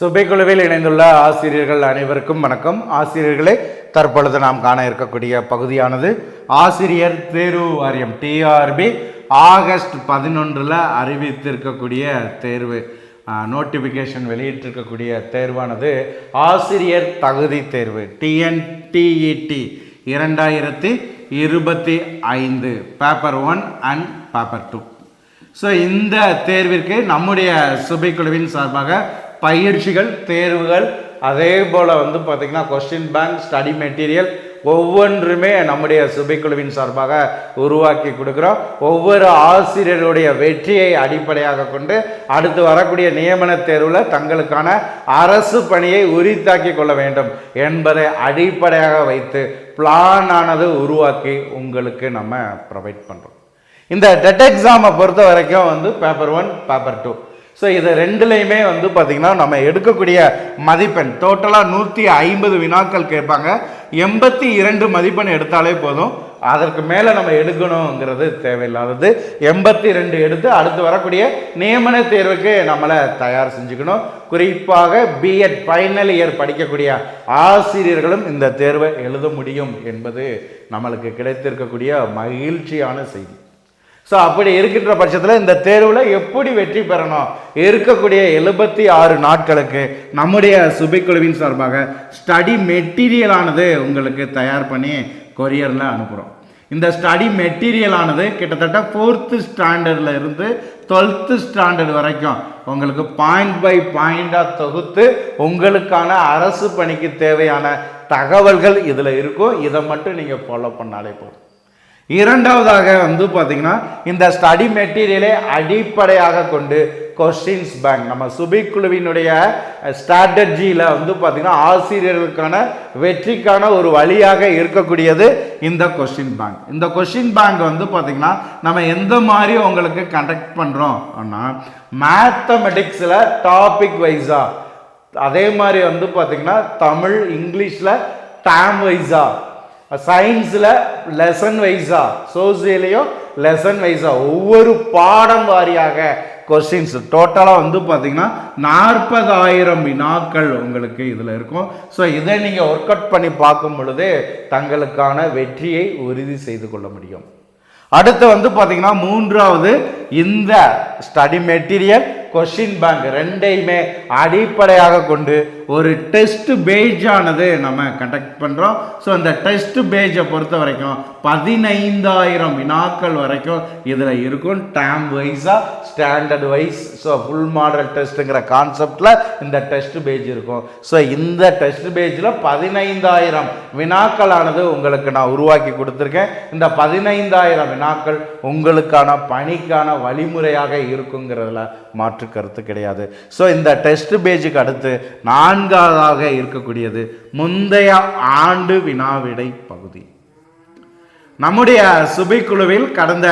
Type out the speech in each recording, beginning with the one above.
சுபைக்குழுவில் இணைந்துள்ள ஆசிரியர்கள் அனைவருக்கும் வணக்கம். ஆசிரியர்களே தற்பொழுது நாம் காண இருக்கக்கூடிய பகுதியானது ஆசிரியர் தேர்வு வாரியம் டிஆர்பி ஆகஸ்ட் பதினொன்றில் அறிவித்திருக்கக்கூடிய தேர்வு நோட்டிஃபிகேஷன் வெளியிட்டிருக்கக்கூடிய தேர்வானது ஆசிரியர் தகுதி தேர்வு டிஎன்டிஇடி இரண்டாயிரத்தி இருபத்தி ஐந்து paper one and paper two so இந்த தேர்விற்கு நம்முடைய சுபைக்குழுவின் சார்பாக பயிற்சிகள் தேர்வுகள் அதே போல் வந்து பார்த்திங்கன்னா கொஸ்டின் பேங்க் ஸ்டடி மெட்டீரியல் ஒவ்வொன்றுமே நம்முடைய சுபைக்குழுவின் சார்பாக உருவாக்கி கொடுக்குறோம். ஒவ்வொரு ஆசிரியருடைய வெற்றியை அடிப்படையாக கொண்டு அடுத்து வரக்கூடிய நியமன தேர்வில் தங்களுக்கான அரசு பணியை உரித்தாக்கி கொள்ள வேண்டும் என்பதை அடிப்படையாக வைத்து பிளான் ஆனது உருவாக்கி உங்களுக்கு நம்ம ப்ரொவைட் பண்ணுறோம் இந்த டெட் எக்ஸாமை பொறுத்த வரைக்கும் வந்து paper one paper two so இது ரெண்டுலேயுமே வந்து பார்த்திங்கன்னா நம்ம எடுக்கக்கூடிய மதிப்பெண் டோட்டலாக நூற்றி ஐம்பது வினாக்கள் கேட்பாங்க. எண்பத்தி இரண்டு மதிப்பெண் எடுத்தாலே போதும். அதற்கு மேலே நம்ம எடுக்கணுங்கிறது தேவையில்லாதது. எண்பத்தி ரெண்டு எடுத்து அடுத்து வரக்கூடிய நியமன தேர்வுக்கு நம்மளை தயார் செஞ்சுக்கணும். குறிப்பாக பிஎட் ஃபைனல் இயர் படிக்கக்கூடிய ஆசிரியர்களும் இந்த தேர்வை எழுத முடியும் என்பது நம்மளுக்கு கிடைத்திருக்கக்கூடிய மகிழ்ச்சியான செய்தி. ஸோ அப்படி இருக்கின்ற பட்சத்தில் இந்த தேர்வில் எப்படி வெற்றி பெறணும்? இருக்கக்கூடிய எழுபத்தி ஆறு நாட்களுக்கு நம்முடைய சுபைக்குழுவின் சார்பாக ஸ்டடி மெட்டீரியலானது உங்களுக்கு தயார் பண்ணி கொரியரில் அனுப்புகிறோம் இந்த ஸ்டடி மெட்டீரியலானது கிட்டத்தட்ட ஃபோர்த்து ஸ்டாண்டர்டில் இருந்து டுவெல்த்து ஸ்டாண்டர்ட் வரைக்கும் உங்களுக்கு பாயிண்ட் பை பாயிண்டாக தொகுத்து உங்களுக்கான அரசு பணிக்கு தேவையான தகவல்கள் இதில் இருக்கும். இதை மட்டும் நீங்கள் ஃபாலோ பண்ணாலே போதும். இரண்டாவதாக வந்து பார்த்தீங்கன்னா இந்த ஸ்டடி மெட்டீரியலை அடிப்படையாக கொண்டு கொஸ்டின்ஸ் பேங்க் நம்ம சுபிக்குழுவினுடைய ஸ்ட்ராட்டஜியில் வந்து பார்த்திங்கன்னா ஆசிரியர்களுக்கான வெற்றிக்கான ஒரு வழியாக இருக்கக்கூடியது இந்த கொஸ்டின் பேங்க் இந்த கொஸ்டின் பேங்க் வந்து பார்த்திங்கன்னா நம்ம எந்த மாதிரி உங்களுக்கு கண்டக்ட் பண்ணுறோம் அப்படின்னா மேத்தமெட்டிக்ஸில் டாபிக் வைஸாக அதே மாதிரி வந்து பார்த்திங்கன்னா தமிழ் இங்கிலீஷில் டேம் வைஸாக சயின்ஸில் லெசன் வைஸாக சோசியலையும் லெசன் வைஸாக ஒவ்வொரு பாடம் வாரியாக கொஸ்டின்ஸ் டோட்டலாக வந்து பார்த்தீங்கன்னா நாற்பதாயிரம் வினாக்கள் உங்களுக்கு இதில் இருக்கும். ஸோ இதை நீங்கள் ஒர்க் அவுட் பண்ணி பார்க்கும் பொழுது தங்களுக்கான வெற்றியை உறுதி செய்து கொள்ள முடியும். அடுத்து வந்து பார்த்தீங்கன்னா மூன்றாவது இந்த ஸ்டடி மெட்டீரியல் கொஷின் பேங்க் ரெண்டையுமே அடிப்படையாக கொண்டு ஒரு டெஸ்ட் பேஜானது நம்ம கண்டக்ட் பண்ணுறோம் ஸோ அந்த டெஸ்ட் பேஜை பொறுத்த வரைக்கும் பதினைந்தாயிரம் வினாக்கள் வரைக்கும் இதில் இருக்கும். டேம் வைஸாக standard wise so full model டெஸ்ட்டுங்கிற கான்செப்டில் இந்த டெஸ்ட் பேஜ் இருக்கும். ஸோ இந்த டெஸ்ட் பேஜில் பதினைந்தாயிரம் வினாக்களானது உங்களுக்கு நான் உருவாக்கி கொடுத்துருக்கேன். இந்த பதினைந்தாயிரம் வினாக்கள் உங்களுக்கான பணிக்கான வழிமுறையாக இருக்குங்கிறதுல மாற்று கருத்து கிடையாது. ஸோ இந்த டெஸ்ட் பேஜுக்கு அடுத்து நான்காவதாக இருக்கக்கூடியது முந்தைய ஆண்டு வினாவிடை பகுதி. நம்முடைய சுபைக்குழுவில் கடந்த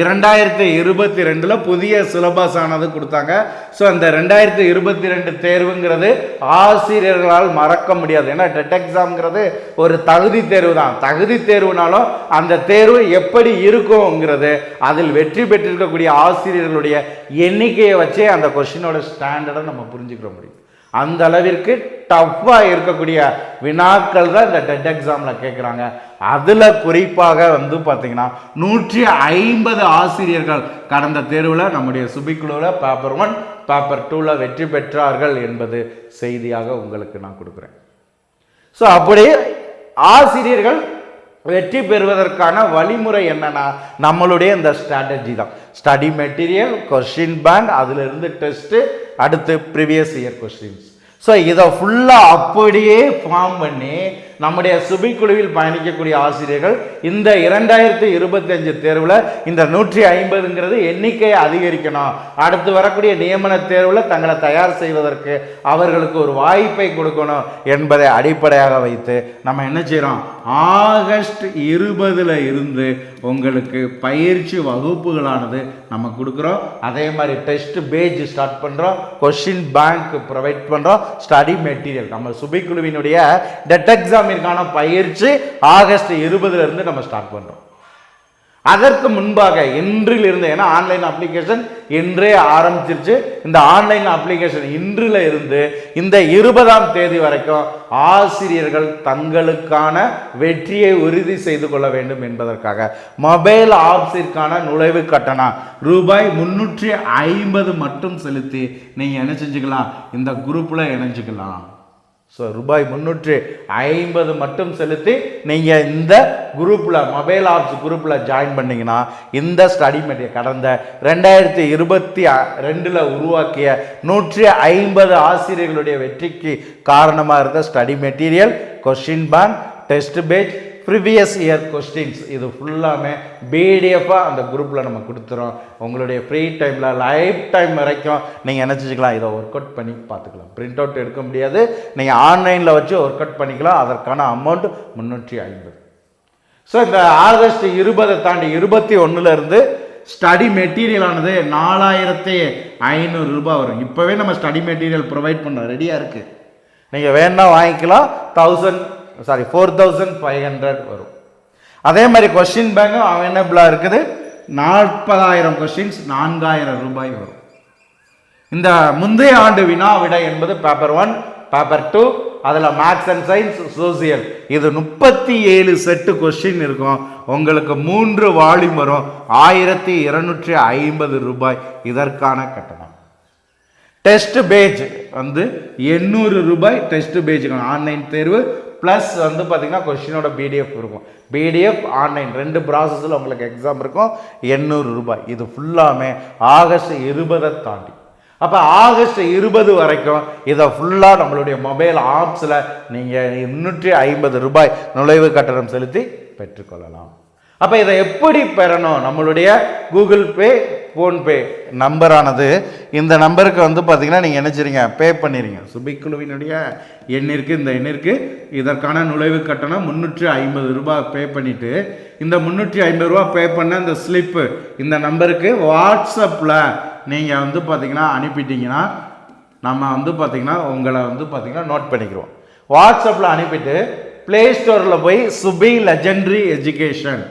இரண்டாயிரத்தி இருபத்தி ரெண்டில் புதிய சிலபஸ் ஆனது கொடுத்தாங்க. ஸோ அந்த ரெண்டாயிரத்தி இருபத்தி ரெண்டு தேர்வுங்கிறது ஆசிரியர்களால் மறக்க முடியாது. ஏன்னா டெட் எக்ஸாம்ங்கிறது ஒரு தகுதி தேர்வு தான். தகுதி தேர்வுனாலும் அந்த தேர்வு எப்படி இருக்குங்கிறது அதில் வெற்றி பெற்றிருக்கக்கூடிய ஆசிரியர்களுடைய எண்ணிக்கையை வச்சே அந்த கொஷினோட ஸ்டாண்டர்டை நம்ம புரிஞ்சுக்கிற முடியும். அந்த அளவிற்கு டஃப்பாக இருக்கக்கூடிய வினாக்கள் தான் இந்த டெட் எக்ஸாமில் கேட்குறாங்க அதில் குறிப்பாக வந்து பார்த்திங்கன்னா நூற்றி ஐம்பது ஆசிரியர்கள் கடந்த தேர்வில் நம்முடைய சுபிக்குழுவில் பேப்பர் ஒன் பேப்பர் டூவில் வெற்றி பெற்றார்கள் என்பது செய்தியாக உங்களுக்கு நான் கொடுக்குறேன். ஸோ அப்படி ஆசிரியர்கள் வெற்றி பெறுவதற்கான வழிமுறை என்னன்னா நம்மளுடைய இந்த ஸ்ட்ராட்டஜி தான். ஸ்டடி மெட்டீரியல் கொஸ்டின் பேங்க் அதிலிருந்து டெஸ்ட்டு அடுத்து ப்ரீவியஸ் இயர் கொஸ்டின்ஸ் ஸோ இதை ஃபுல்லாக அப்படியே ஃபார்ம் பண்ணி நம்முடைய சுபிக்குழுவில் பயணிக்கக்கூடிய ஆசிரியர்கள் இந்த இரண்டாயிரத்தி இருபத்தஞ்சு தேர்வில் இந்த நூற்றி ஐம்பதுங்கிறது எண்ணிக்கையை அதிகரிக்கணும். அடுத்து வரக்கூடிய நியமன தேர்வில் தங்களை தயார் செய்வதற்கு அவர்களுக்கு ஒரு வாய்ப்பை கொடுக்கணும் என்பதை அடிப்படையாக வைத்து நம்ம என்ன செய்கிறோம் ஆகஸ்ட் இருபதில் இருந்து உங்களுக்கு பயிற்சி வகுப்புகளானது நம்ம கொடுக்குறோம். அதே மாதிரி டெஸ்ட் பேஜ் ஸ்டார்ட் பண்ணுறோம் கொஷின் பேங்க் ப்ரொவைட் பண்ணுறோம் ஸ்டடி மெட்டீரியல் நம்ம சுபிக்குழுவினுடைய டெட் எக்ஸாமிற்கான பயிற்சி ஆகஸ்ட் இருபதுலேருந்து நம்ம ஸ்டார்ட் பண்ணுறோம் அதற்கு முன்பாக இன்றில் இருந்து ஏன்னா ஆன்லைன் அப்ளிகேஷன் இன்றே ஆரம்பிச்சிருச்சு. இந்த ஆன்லைன் அப்ளிகேஷன் இன்றில் இருந்து இந்த இருபதாம் தேதி வரைக்கும் ஆசிரியர்கள் தங்களுக்கான வெற்றியை உறுதி செய்து கொள்ள வேண்டும் என்பதற்காக. மொபைல் ஆப்ஸிற்கான நுழைவு கட்டணம் ரூபாய் முன்னூற்றி ஐம்பது மட்டும் செலுத்தி நீங்கள் என்ன செஞ்சுக்கலாம்? இந்த குரூப்பில் இணைஞ்சுக்கலாம். ஸோ ரூபாய் முந்நூற்று ஐம்பது மட்டும் செலுத்தி நீங்கள் இந்த குரூப்பில் மொபைல் ஆப்ஸ் குரூப்பில் ஜாயின் பண்ணீங்கன்னா இந்த ஸ்டடி மெட்டீரியல் கடந்த ரெண்டாயிரத்தி இருபத்தி ரெண்டில் உருவாக்கிய நூற்றி ஐம்பது ஆசிரியர்களுடைய வெற்றிக்கு காரணமாக இருந்த study material question bank test page previous year questions இது ஃபுல்லாமே பிடிஎஃபாக அந்த குரூப்பில் நம்ம கொடுத்துறோம். உங்களுடைய ஃப்ரீ டைமில் லைஃப் டைம் வரைக்கும் நீங்கள் என்ன இதை ஒர்க் அவுட் பண்ணி பார்த்துக்கலாம். பிரிண்ட் அவுட் எடுக்க முடியாது. நீங்கள் ஆன்லைனில் வச்சு ஒர்க் அவுட் பண்ணிக்கலாம். அதற்கான அமௌண்ட் முந்நூற்றி ஐம்பது. ஸோ இந்த ஆகஸ்ட் இருபதை தாண்டி இருபத்தி ஒன்றுலேருந்து ஸ்டடி மெட்டீரியலானது நாலாயிரத்தி ஐநூறு ரூபாய் வரும். இப்போவே நம்ம ஸ்டடி மெட்டீரியல் ப்ரொவைட் பண்ண ரெடியாக இருக்குது நீங்கள் வேணால் வாங்கிக்கலாம். Thousand sorry four thousand five hundred வரும். அதே மாதிரி கொஸ்டின் பேங்கும் அவைலபிளாக இருக்குது? நாற்பதாயிரம் கொஷின்ஸ் நான்காயிரம் ரூபாய் வரும். இந்த முந்தைய ஆண்டு வினா விடை என்பது பேப்பர் ஒன் பேப்பர் டூ அதில் மேக்ஸ் அண்ட் சயின்ஸ் சோசியல் இது முப்பத்தி ஏழு செட்டு கொஸ்டின் இருக்கும். உங்களுக்கு மூன்று வால்யூம் வரும். ஆயிரத்தி இருநூற்றி ஐம்பது ரூபாய். இதற்கான கட்டணம். டெஸ்ட் பேஜ் வந்து எண்ணூறு ரூபாய் டெஸ்ட் பேஜுக்கு ஆன்லைன் தேர்வு. ப்ளஸ் வந்து பார்த்திங்கன்னா கொஷினோட பிடிஎஃப் இருக்கும். பிடிஎஃப் ஆன்லைன் ரெண்டு ப்ராசஸில் உங்களுக்கு எக்ஸாம் இருக்கும். எண்ணூறு ரூபாய். இது ஃபுல்லாமே ஆகஸ்ட் இருபதை தாண்டி. அப்போ ஆகஸ்ட் இருபது வரைக்கும் இதை ஃபுல்லாக நம்மளுடைய மொபைல் ஆப்ஸில் நீங்கள் முந்நூற்றி ஐம்பது ரூபாய் நுழைவு கட்டணம் செலுத்தி பெற்றுக்கொள்ளலாம். அப்போ இதை எப்படி பெறணும்? நம்மளுடைய கூகுள் பே ஃபோன்பே நம்பரானது இந்த நம்பருக்கு வந்து பார்த்தீங்கன்னா நீங்கள் நினச்சிருங்க பே பண்ணிடுங்க சுபிக்குழுவினுடைய எண்ணிற்கு இந்த எண்ணிற்கு இதற்கான நுழைவு கட்டணம் முந்நூற்றி ஐம்பது ரூபாய் பே பண்ணிவிட்டு இந்த முந்நூற்றி ஐம்பது ரூபா பே பண்ண இந்த ஸ்லிப்பு இந்த நம்பருக்கு வாட்ஸ்அப்பில் நீங்கள் வந்து பார்த்தீங்கன்னா அனுப்பிட்டீங்கன்னா நம்ம வந்து பார்த்தீங்கன்னா உங்களை வந்து பார்த்தீங்கன்னா நோட் பண்ணிக்கிறோம் வாட்ஸ்அப்பில் அனுப்பிட்டு ப்ளே ஸ்டோரில் போய் சுபி லெஜெண்ட்ரி எஜுகேஷன்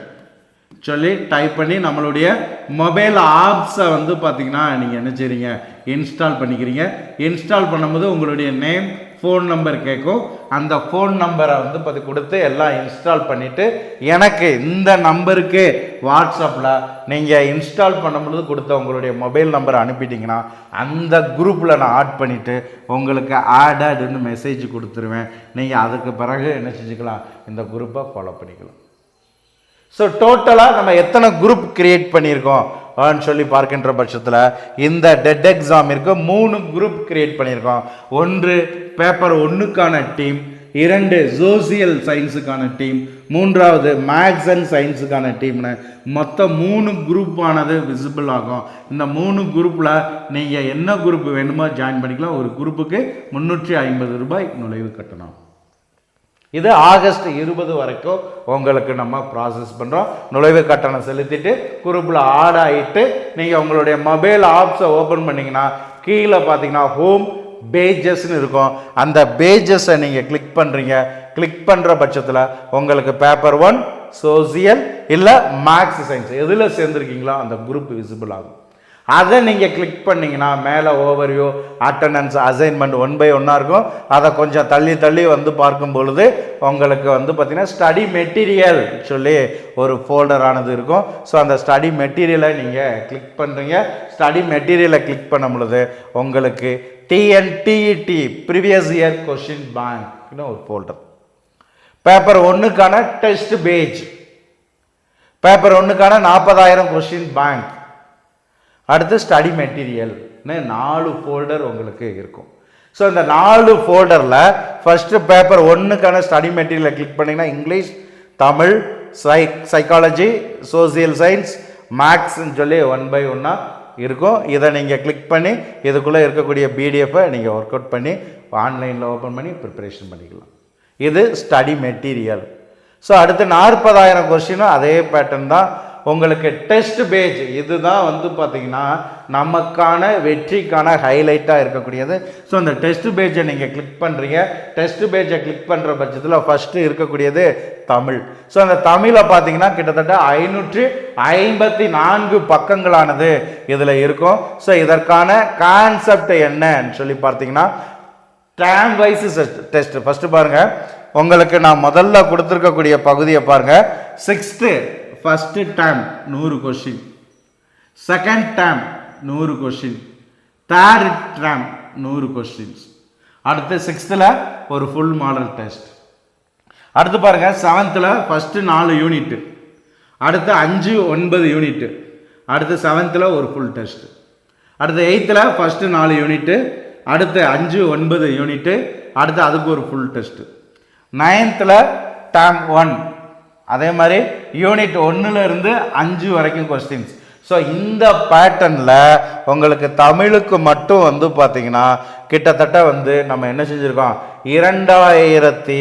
சொல்லி டைப் பண்ணி நம்மளுடைய மொபைல் ஆப்ஸை வந்து பார்த்தீங்கன்னா நீங்கள் என்ன செய்றீங்க? இன்ஸ்டால் பண்ணிக்கிறீங்க. இன்ஸ்டால் பண்ணும்போது உங்களுடைய நேம் ஃபோன் நம்பர் கேட்கும் அந்த ஃபோன் நம்பரை வந்து பார்த்து கொடுத்து எல்லாம் இன்ஸ்டால் பண்ணிவிட்டு எனக்கு இந்த நம்பருக்கு வாட்ஸ்அப்பில் நீங்கள் இன்ஸ்டால் பண்ணும்பொழுது கொடுத்த உங்களுடைய மொபைல் நம்பரை அனுப்பிட்டீங்கன்னா அந்த குரூப்பில் நான் ஆட் பண்ணிவிட்டு உங்களுக்கு ஆடட்னு மெசேஜ் கொடுத்துருவேன். நீங்கள் அதுக்கு பிறகு என்ன செஞ்சுக்கலாம்? இந்த குரூப்பை ஃபாலோ பண்ணிக்கலாம். ஸோ டோட்டலாக நம்ம எத்தனை குரூப் கிரியேட் பண்ணியிருக்கோம்? ஆன்னு சொல்லி பார்க்கின்ற பட்சத்தில் இந்த டெட் எக்ஸாமிற்கு மூணு குரூப் கிரியேட் பண்ணியிருக்கோம். ஒன்று பேப்பர் ஒன்றுக்கான டீம் இரண்டு சோசியல் சயின்ஸுக்கான டீம் மூன்றாவது மேக்ஸ் அண்ட் சயின்ஸுக்கான டீம்னு மொத்தம் மூணு குரூப்பானது விசிபிள் ஆகும். இந்த மூணு குரூப்பில் நீங்கள் என்ன குரூப் வேணுமோ ஜாயின் பண்ணிக்கலாம். ஒரு குரூப்புக்கு முந்நூற்றி ஐம்பது ரூபாய் நுழைவு கட்டணம். இது ஆகஸ்ட் இருபது வரைக்கும் உங்களுக்கு நம்ம ப்ராசஸ் பண்ணுறோம் நுழைவு கட்டணம் செலுத்திட்டு குரூப்பில் ஆட் ஆகிட்டு நீங்கள் உங்களுடைய மொபைல் ஆப்ஸை ஓப்பன் பண்ணிங்கன்னா கீழே பார்த்தீங்கன்னா ஹோம் பேஜஸ்னு இருக்கும். அந்த பேஜஸை நீங்கள் கிளிக் பண்ணுறீங்க கிளிக் பண்ணுற பட்சத்தில் உங்களுக்கு பேப்பர் ஒன் சோசியல் இல்லை மேக்ஸ் சயின்ஸ் எதில் சேர்ந்துருக்கீங்களோ அந்த குரூப் விசிபிள் ஆகும். அதை நீங்கள் கிளிக் பண்ணிங்கன்னா மேலே overview attendance assignment one by ஒன்னாக இருக்கும். அதை கொஞ்சம் தள்ளி தள்ளி வந்து பார்க்கும் பொழுது உங்களுக்கு வந்து பார்த்திங்கன்னா ஸ்டடி மெட்டீரியல் சொல்லி ஒரு ஃபோல்டரானது இருக்கும். ஸோ அந்த ஸ்டடி மெட்டீரியலை நீங்கள் கிளிக் பண்ணுறீங்க ஸ்டடி மெட்டீரியலை கிளிக் பண்ணும் பொழுது உங்களுக்கு டிஎன்டிஇடி ப்ரீவியஸ் இயர் கொஷின் பேங்க்னு ஒரு ஃபோல்டர் பேப்பர் ஒன்றுக்கான டெஸ்ட் பேஜ் பேப்பர் ஒன்றுக்கான நாற்பதாயிரம் கொஷின் பேங்க் அடுத்து ஸ்டடி மெட்டீரியல்னு நாலு ஃபோல்டர் உங்களுக்கு இருக்கும். ஸோ இந்த நாலு ஃபோல்டரில் ஃபஸ்ட்டு பேப்பர் ஒன்றுக்கான ஸ்டடி மெட்டீரியலை கிளிக் பண்ணிங்கன்னா English Tamil psy psychology social science மேக்ஸ்ன்னு சொல்லி ஒன் பை ஒன்னாக இருக்கும். இதை நீங்கள் கிளிக் பண்ணி இதுக்குள்ளே இருக்கக்கூடிய பிடிஎஃப்பை நீங்கள் ஒர்க் அவுட் பண்ணி ஆன்லைனில் ஓப்பன் பண்ணி ப்ரிப்பரேஷன் பண்ணிக்கலாம். இது ஸ்டடி மெட்டீரியல் ஸோ அடுத்து நாற்பதாயிரம் கொஸ்டினும் அதே பேட்டர்ன் தான். உங்களுக்கு டெஸ்ட் பேஜ் இதுதான் வந்து பார்த்தீங்கன்னா நமக்கான வெற்றிக்கான ஹைலைட்டாக இருக்கக்கூடியது. ஸோ அந்த டெஸ்ட் பேஜை நீங்கள் கிளிக் பண்ணுறீங்க டெஸ்ட் பேஜை கிளிக் பண்ணுற பட்சத்தில் ஃபஸ்ட்டு இருக்கக்கூடியது தமிழ். ஸோ அந்த தமிழை பார்த்தீங்கன்னா கிட்டத்தட்ட ஐநூற்று ஐம்பத்தி நான்கு பக்கங்களானது இதில் இருக்கும். ஸோ இதற்கான கான்செப்ட் என்னன்னு சொல்லி பார்த்தீங்கன்னா டேம் வைஸ் டெஸ்ட் ஃபஸ்ட்டு பாருங்கள் உங்களுக்கு நான் முதல்ல கொடுத்துருக்கக்கூடிய பகுதியை பாருங்கள் சிக்ஸ்த்து ஃபஸ்ட்டு டேம் நூறு கொஷின் செகண்ட் டேம் நூறு கொஷின் தேர்ட் டேம் நூறு கொஷின்ஸ் அடுத்து சிக்ஸ்த்தில் ஒரு ஃபுல் மாடல் டெஸ்ட் அடுத்து பாருங்க செவன்த்தில் ஃபஸ்ட்டு நாலு யூனிட்டு அடுத்து அஞ்சு ஒன்பது யூனிட்டு அடுத்து செவன்த்தில் ஒரு ஃபுல் டெஸ்ட்டு அடுத்து எயித்தில் ஃபஸ்ட்டு நாலு யூனிட்டு அடுத்து அஞ்சு ஒன்பது யூனிட்டு அடுத்து அதுக்கு ஒரு ஃபுல் டெஸ்ட்டு நைன்த்தில் டேம் ஒன் அதே மாதிரி யூனிட் ஒன்றுலேருந்து அஞ்சு வரைக்கும் கொஸ்டின்ஸ் ஸோ இந்த பேட்டர்னில் உங்களுக்கு தமிழுக்கு மட்டும் வந்து பார்த்திங்கன்னா கிட்டத்தட்ட வந்து நம்ம என்ன செஞ்சுருக்கோம்? இரண்டாயிரத்தி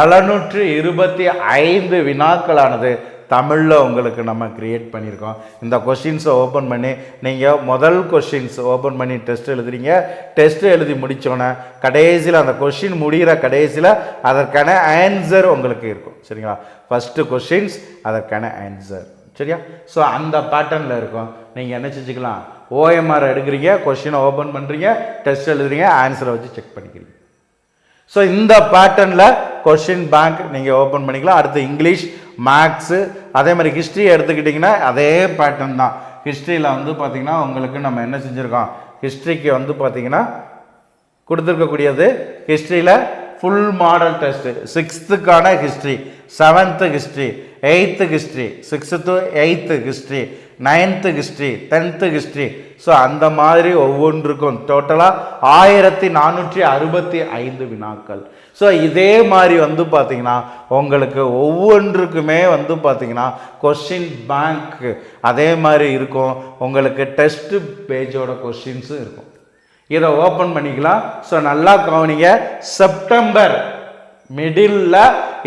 எழுநூற்று இருபத்தி ஐந்து வினாக்களானது தமிழில் உங்களுக்கு நம்ம க்ரியேட் பண்ணியிருக்கோம் இந்த கொஷின்ஸை ஓப்பன் பண்ணி நீங்கள் முதல் கொஷின்ஸ் ஓப்பன் பண்ணி டெஸ்ட் எழுதுறீங்க. டெஸ்ட் எழுதி முடித்தோன்னே கடைசியில் அந்த கொஷின் முடிகிற கடைசியில் அதற்கான ஆன்சர் உங்களுக்கு இருக்கும். சரிங்களா? ஃபஸ்ட்டு கொஷின்ஸ் அதற்கான ஆன்சர் சரியா? ஸோ அந்த பேட்டர்னில் இருக்கும். நீங்கள் என்ன செஞ்சுக்கலாம்? ஓஎம்ஆர் எடுக்கிறீங்க கொஷினை ஓப்பன் பண்ணுறீங்க டெஸ்ட் எழுதுறீங்க ஆன்சரை வச்சு செக் பண்ணிக்கிறீங்க. ஸோ இந்த பேட்டர்னில் கொஷின் பேங்க் நீங்கள் ஓப்பன் பண்ணிக்கலாம். அடுத்து இங்கிலீஷ் மேக்ஸு அதே மாதிரி ஹிஸ்ட்ரி எடுத்துக்கிட்டிங்கன்னா அதே பேட்டர்ன் தான். ஹிஸ்ட்ரியில் வந்து பார்த்திங்கன்னா உங்களுக்கு நம்ம என்ன செஞ்சுருக்கோம்? ஹிஸ்ட்ரிக்கு வந்து பார்த்திங்கன்னா கொடுத்துருக்கக்கூடியது ஹிஸ்ட்ரியில் full model test சிக்ஸ்த்துக்கான history seventh history eighth history sixth eighth history ninth history tenth history so அந்த மாதிரி ஒவ்வொன்றுக்கும் டோட்டலாக ஆயிரத்தி நானூற்றி அறுபத்தி ஐந்து வினாக்கள். ஸோ இதே மாதிரி வந்து பார்த்தீங்கன்னா உங்களுக்கு ஒவ்வொன்றுக்குமே வந்து பார்த்திங்கன்னா கொஷின் பேங்க் அதே மாதிரி இருக்கும். உங்களுக்கு டெஸ்ட்டு பேஜோட கொஷின்ஸும் இருக்கும். இதை ஓப்பன் பண்ணிக்கலாம். ஸோ நல்லா கவனிங்க. செப்டம்பர் மிடில்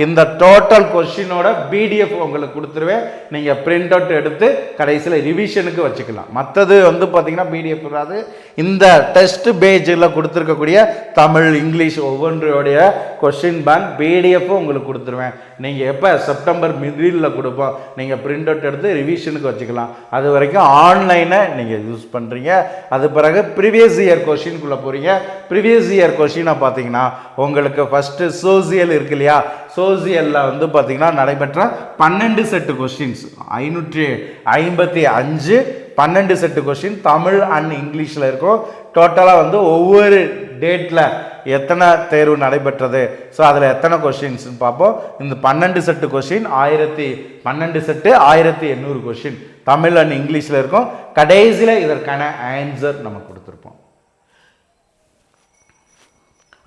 இந்த டோட்டல் கொஷினோட பிடிஎஃப் உங்களுக்கு கொடுத்துருவேன். நீங்கள் பிரிண்ட் அவுட் எடுத்து கடைசியில் ரிவிஷனுக்கு வச்சுக்கலாம். மற்றது வந்து பார்த்தீங்கன்னா பிடிஎஃப் வராது. இந்த டெஸ்ட் பேஜில் கொடுத்துருக்கக்கூடிய தமிழ் இங்கிலீஷ் ஒவ்வொன்றையோடைய கொஷின் பேங்க் பிடிஎஃப்பும் உங்களுக்கு கொடுத்துருவேன். நீங்கள் எப்போ செப்டம்பர் மிடில் கொடுப்போம் நீங்கள் பிரிண்ட் அவுட் எடுத்து ரிவிஷனுக்கு வச்சுக்கலாம். அது வரைக்கும் ஆன்லைனை நீங்கள் யூஸ் பண்ணுறீங்க அது பிறகு ப்ரீவியஸ் இயர் கொஷின்குள்ளே போகிறீங்க ப்ரீவியஸ் இயர் கொஷினை பார்த்தீங்கன்னா உங்களுக்கு ஃபஸ்ட்டு சோசியல் இருக்கு இல்லையா? சோசியலில் வந்து பார்த்திங்கன்னா நடைபெற்ற பன்னெண்டு செட்டு கொஷின்ஸ் ஐநூற்றி ஐம்பத்தி அஞ்சு பன்னெண்டு செட்டு கொஷின் தமிழ் அண்ட் இங்கிலீஷில் இருக்கும். டோட்டலாக வந்து ஒவ்வொரு டேட்டில் எத்தனை தேர்வு நடைபெற்றது? ஸோ அதில் எத்தனை கொஷின்ஸ்னு பார்ப்போம். இந்த பன்னெண்டு செட்டு கொஷின் ஆயிரத்தி பன்னெண்டு செட்டு ஆயிரத்தி எண்ணூறு கொஷின் தமிழ் அண்ட் இங்கிலீஷில் இருக்கும். கடைசியில் இதற்கான ஆன்சர் நம்ம கொடுத்துருப்போம்.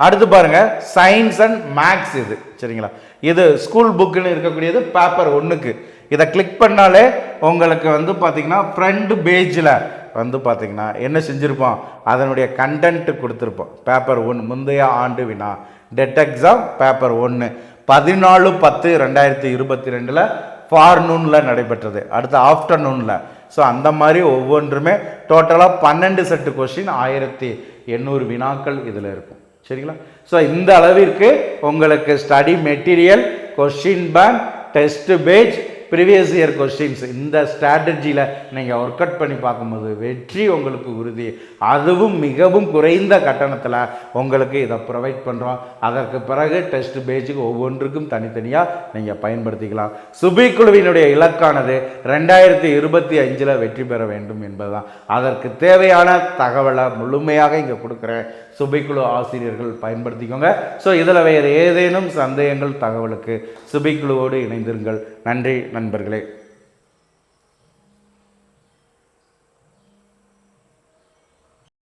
அடுத்து பாருங்க சயின்ஸ் அண்ட் மேக்ஸ் இது. சரிங்களா? இது ஸ்கூல் புக்குன்னு இருக்கக்கூடியது பேப்பர் ஒன்றுக்கு இதை கிளிக் பண்ணாலே உங்களுக்கு வந்து பார்த்தீங்கன்னா ஃப்ரண்ட் பேஜில் வந்து பார்த்திங்கன்னா என்ன செஞ்சுருப்போம்? அதனுடைய கண்டென்ட் கொடுத்துருப்போம். பேப்பர் ஒன் முந்தைய ஆண்டு வினா. டெட் எக்ஸாம் பேப்பர் ஒன்று பதினாலு பத்து ரெண்டாயிரத்தி இருபத்தி ரெண்டில் ஃபார்நூனில் நடைபெற்றது. அடுத்து ஆஃப்டர்நூனில் ஸோ அந்த மாதிரி ஒவ்வொன்றுமே டோட்டலாக பன்னெண்டு செட்டு கொஷின் ஆயிரத்தி எண்ணூறு வினாக்கள் இதில் இருக்கும். சரிங்களா? ஸோ இந்த அளவிற்கு உங்களுக்கு study material question bank test page previous year questions இந்த ஸ்ட்ராட்டஜியில் நீங்கள் ஒர்க் அவுட் பண்ணி பார்க்கும்போது வெற்றி உங்களுக்கு உறுதி. அதுவும் மிகவும் குறைந்த கட்டணத்தில் உங்களுக்கு இதை ப்ரொவைட் பண்ணுறோம் அதற்கு பிறகு டெஸ்ட் பேஜுக்கு ஒவ்வொன்றுக்கும் தனித்தனியாக நீங்கள் பயன்படுத்திக்கலாம். சுபி குழுவினுடைய இலக்கானது ரெண்டாயிரத்தி இருபத்தி அஞ்சில் வெற்றி பெற வேண்டும் என்பதுதான். அதற்கு தேவையான தகவலை முழுமையாக இங்கே கொடுக்குறேன். சுபைக்குழு ஆசிரியர்கள் பயன்படுத்திக்கோங்க. ஸோ இதில் வேறு ஏதேனும் சந்தேகங்கள் தகவலுக்கு சுபைக்குழுவோடு இணைந்திருங்கள். நன்றி நண்பர்களே.